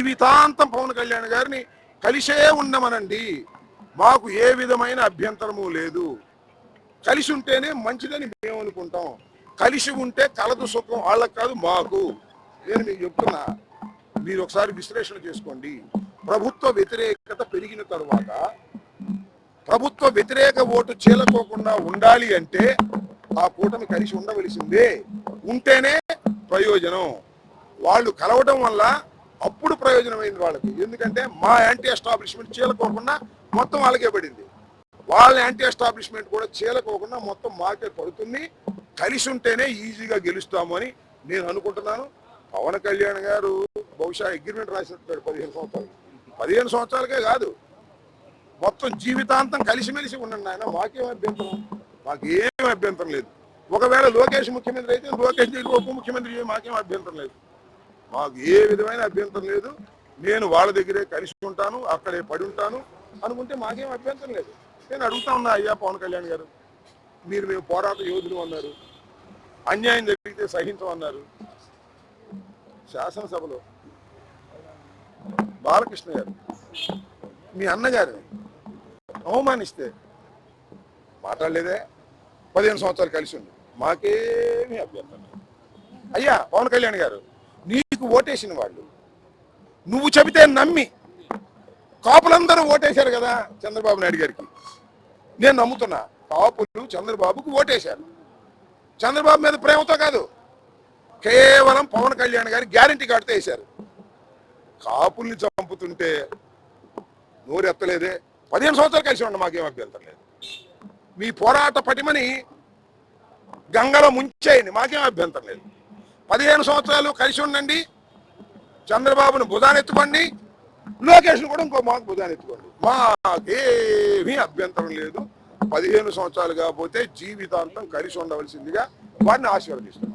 జీవితాంతం పవన్ కళ్యాణ్ గారిని కలిసే ఉండమనండి. మాకు ఏ విధమైన అభ్యంతరము లేదు. కలిసి ఉంటేనే మంచిదని మేము అనుకుంటాం. కలిసి ఉంటే కలదు సుఖం వాళ్ళకి కాదు మాకు. నేను మీకు చెప్తున్నా మీరు ఒకసారి విశ్లేషణ చేసుకోండి. ప్రభుత్వ వ్యతిరేకత పెరిగిన తరువాత ప్రభుత్వ వ్యతిరేక ఓటు చీలకోకుండా ఉండాలి అంటే ఆ కూటమి కలిసి ఉండవలసిందే. ఉంటేనే ప్రయోజనం. వాళ్ళు కలవడం వల్ల అప్పుడు ప్రయోజనమైంది వాళ్ళకి. ఎందుకంటే మా యాంటీ ఎస్టాబ్లిష్మెంట్ చీలకోకుండా మొత్తం వాళ్ళకే పడింది. వాళ్ళ యాంటీ ఎస్టాబ్లిష్మెంట్ కూడా చీలకోకుండా మొత్తం మాకే పడుతుంది. కలిసి ఉంటేనే ఈజీగా గెలుస్తాము అని నేను అనుకుంటున్నాను. పవన్ కళ్యాణ్ గారు బహుశా అగ్రిమెంట్ రాసినట్టు పదిహేను సంవత్సరాలు. పదిహేను సంవత్సరాలకే కాదు. మొత్తం జీవితాంతం కలిసిమెలిసి ఉండండి ఆయన మాకేం అభ్యంతరం? మాకేం అభ్యంతరం లేదు. ఒకవేళ లోకేష్ ముఖ్యమంత్రి అయితే లోకేష్ ఉప ముఖ్యమంత్రి మాకేం అభ్యంతరం లేదు. మాకు ఏ విధమైన అభ్యంతరం లేదు. నేను వాళ్ళ దగ్గరే కలిసి ఉంటాను అక్కడే పడి ఉంటాను. అనుకుంటే మాకేం అభ్యంతరం లేదు. నేను అడుగుతా ఉన్నా అయ్యా పవన్ కళ్యాణ్ గారు మీరు మేము పోరాట యోధులు అన్నారు. అన్యాయం జరిగితే సహించమన్నారు శాసనసభలో బాలకృష్ణ గారు మీ అన్నగారిని అవమానిస్తే మాట్లాడలేదే. పదిహేను సంవత్సరాలు కలిసి ఉంది మాకేమీ అభ్యంతరం లేదు. అయ్యా పవన్ కళ్యాణ్ గారు నీకు ఓటేసిన వాళ్ళు. నువ్వు చెబితే నమ్మి. కాపులందరూ ఓటేశారు కదా చంద్రబాబు నాయుడు గారికి. నేను నమ్ముతున్నా కాపులు చంద్రబాబుకు ఓటేశారు. చంద్రబాబు మీద ప్రేమతో కాదు కేవలం పవన్ కళ్యాణ్ గారి గ్యారంటీ కార్డుతో వేశారు కాపుల్ని చంపుతుంటే నోరెత్తలేదే. పదిహేను సంవత్సరాలు కలిసి ఉండ మాకేం అభ్యంతరం లేదు. మీ పోరాట పటిమని గంగలో ముంచేయండి మాకేం అభ్యంతరం లేదు. పదిహేను సంవత్సరాలు కలిసి ఉండండి. చంద్రబాబును భుజానెత్తుకోండి. లోకేష్ను కూడా ఇంకో మాకు భుజానెత్తుకోండి. మాకేమీ అభ్యంతరం లేదు. పదిహేను సంవత్సరాలు కాకపోతే జీవితాంతం కలిసి ఉండవలసిందిగా వాడిని ఆశీర్వదిస్తున్నాను